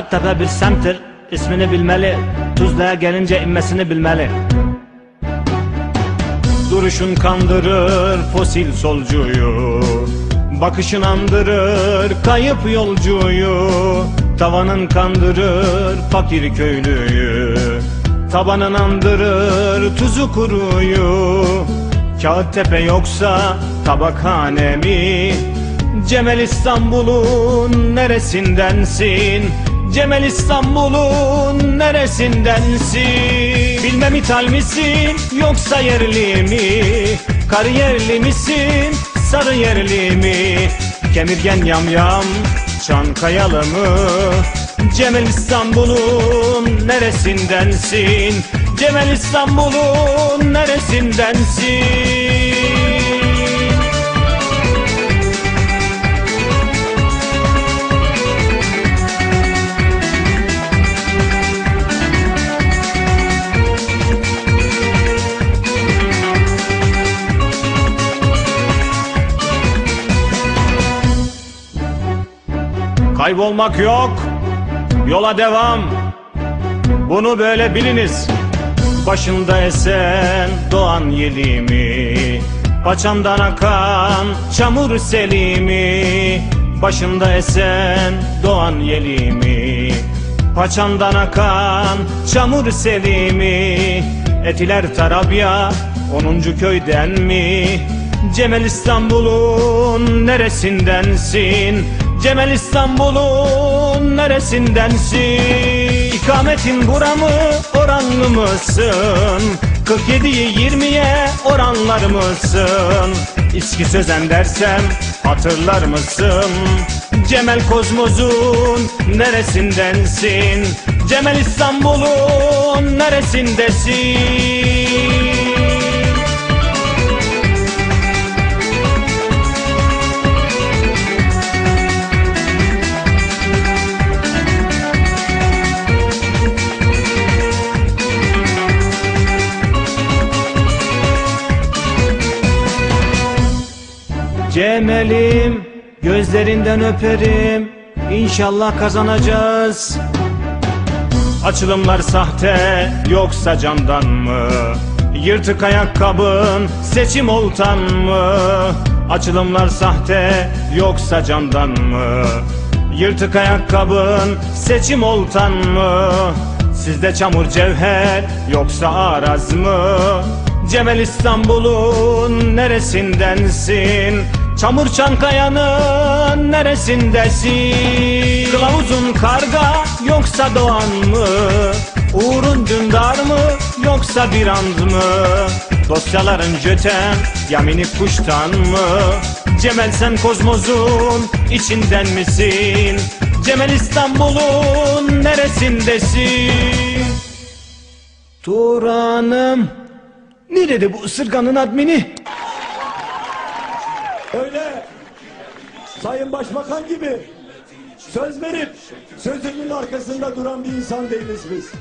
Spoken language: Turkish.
Kağıttepe bir semttir, ismini bilmeli. Tuzla'ya gelince inmesini bilmeli. Duruşun kandırır fosil solcuyu Bakışın andırır kayıp yolcuyu Tavanın kandırır fakir köylüyü Tabanın andırır tuzu kuruyu Kağıttepe yoksa tabakhane mi? Cemel İstanbul'un neresindensin? Cemel İstanbul'un neresindensin? Bilmem ithal misin yoksa yerli mi? Kariyerli misin sarı yerli mi? Kemirgen yamyam Çankayalı mı? Cemel İstanbul'un neresindensin? Cemel İstanbul'un neresindensin? Kaybolmak yok, yola devam. Bunu böyle biliniz. Başında esen doğan yelimi, paçamdan akan çamur selimi. Başında esen doğan yelimi, paçamdan akan çamur selimi. Etiler Tarabya, 10. köyden mi? Cemel İstanbul'un neresindensin? Cemel İstanbul'un neresindensin? İkametin bura mı, oranlı mısın? 47'yi 20'ye oranlar mısın? İski sözen dersem hatırlar mısın? Cemel Kozmoz'un neresindensin? Cemel İstanbul'un neresindesin? Cemel'im gözlerinden öperim İnşallah kazanacağız Açılımlar sahte yoksa candan mı? Yırtık ayakkabın seçim oltan mı? Açılımlar sahte yoksa candan mı? Yırtık ayakkabın seçim oltan mı? Sizde çamur cevher yoksa araz mı? Cemel İstanbul'un neresindensin? Çamur Çankaya'nın neresindesin? Kılavuzun karga yoksa doğan mı? Uğur'un dündar mı yoksa bir and mı? Dosyaların göten ya kuştan mı? Cemel sen kozmozun içinden misin? Cemel İstanbul'un neresindesin? Turan'ım ne dedi bu ısırganın admini? Sayın Başbakan gibi söz verip sözünün arkasında duran bir insan değiliz biz.